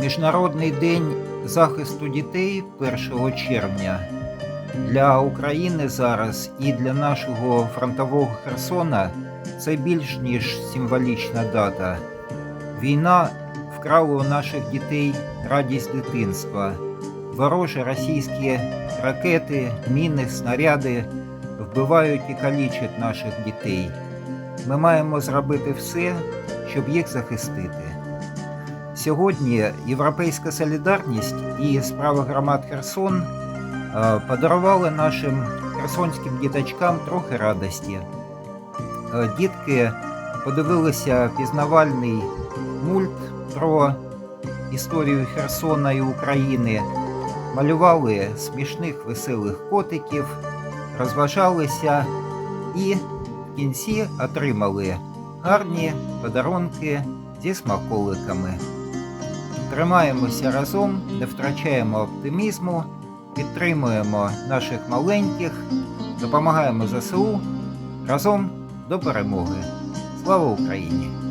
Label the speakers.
Speaker 1: Міжнародний день захисту дітей 1 червня для України зараз і для нашого фронтового Херсона це більш ніж символічна дата. Війна вкрала у наших дітей радість дитинства. Ворожі російські ракети, міни, снаряди вбивають і калічать наших дітей. Ми маємо зробити все, щоб їх захистити. Сьогодні Європейська солідарність і справа громад Херсон е, подарували нашим херсонським діточкам трохи радості. Е, Дітки подивилися пізнавальний мульт про історію Херсона і України, малювали смішних веселих котиків, розважалися і в кінці отримали гарні подарунки зі смаколиками. Тримаємося разом, не втрачаємо оптимізму, підтримуємо наших маленьких, допомагаємо ЗСУ разом до перемоги. Слава Україні!